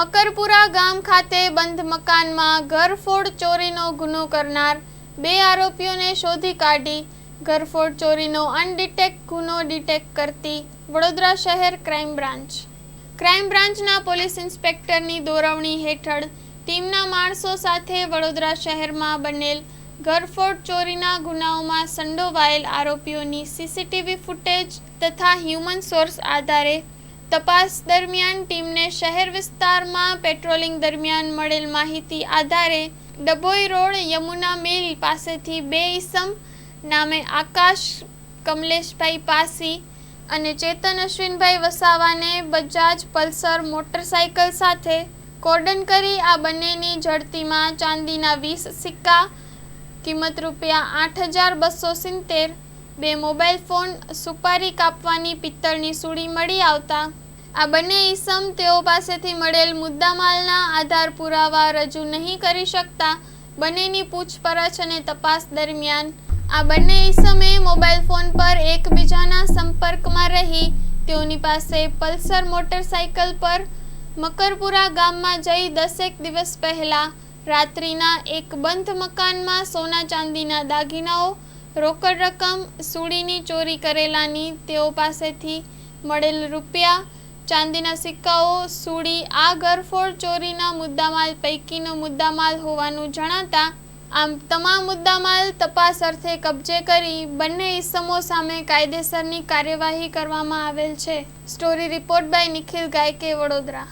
મકરપુરા ગામ ખાતે બંધ મકાનમાં ઘરફોડ ચોરીનો ગુનો કરનાર બે આરોપીઓને શોધી કાઢી ઘરફોડ ચોરીનો અનડિટેક ગુનો ડિટેક્ટ કરતી વડોદરા શહેર ક્રાઇમ બ્રાન્ચ. ક્રાઇમ બ્રાન્ચના પોલીસ ઇન્સ્પેક્ટરની દોરવણી હેઠળ ટીમના માણસો સાથે વડોદરા શહેરમાં બનેલ ઘરફોડ ચોરીના ગુનાઓમાં સંડોવાયેલ આરોપીઓની સીસીટીવી ફૂટેજ તથા હ્યુમન સોર્સ આધારે તપાસ દરમિયાન ટીમને શહેર વિસ્તારમાં પેટ્રોલિંગ દરમિયાન મળેલ માહિતી આધારે ડભોઈ રોડ યમુના મિલ પાસેથી બે ઈસમ નામે આકાશ, કમલેશભાઈ પાસી અને ચેતન અશ્વિનભાઈ વસાવાને બજાજ પલ્સર મોટરસાયકલ સાથે કોર્ડન કરી આ બંનેની ઝડતીમાં ચાંદીના વીસ સિક્કા, કિંમત રૂપિયા આઠ હજાર બસો સિત્તેર, બે મોબાઈલ ફોન, સુપારી કાપવાની પિત્તળની સૂડી મળી આવતા આ બંને ઈસમ તેઓ પાસેથી મળેલ મુદ્દામાલના આધાર પુરાવા રજૂ નહીં કરી શકતા. બંનેની પૂછપરછ અને તપાસ દરમિયાન આ બંને ઈસમે મોબાઈલ ફોન પર એકબીજાના સંપર્કમાં રહી, તેઓની પાસે પલ્સર મોટરસાયકલ પર મકરપુરા ગામમાં જઈ દસેક દિવસ પહેલા રાત્રિના એક બંધ મકાનમાં સોના ચાંદીના દાગીનાઓ, રોકડ રકમ, સૂડીની ચોરી કરેલાની તેઓ પાસેથી મળેલ રૂપિયા ચાંદીના સિક્કાઓ, સૂડી, આ ગરફોડ ચોરીના મુદ્દામાલ, પૈકીનો મુદ્દામાલ હોવાનું જણાતા આમ તમામ મુદ્દામાલ તપાસ અર્થે કબજે કરી બંને ઇસમો સામે કાયદેસરની કાર્યવાહી કરવામાં આવેલ છે. Story report by Nikhil Gayke, Vadodara.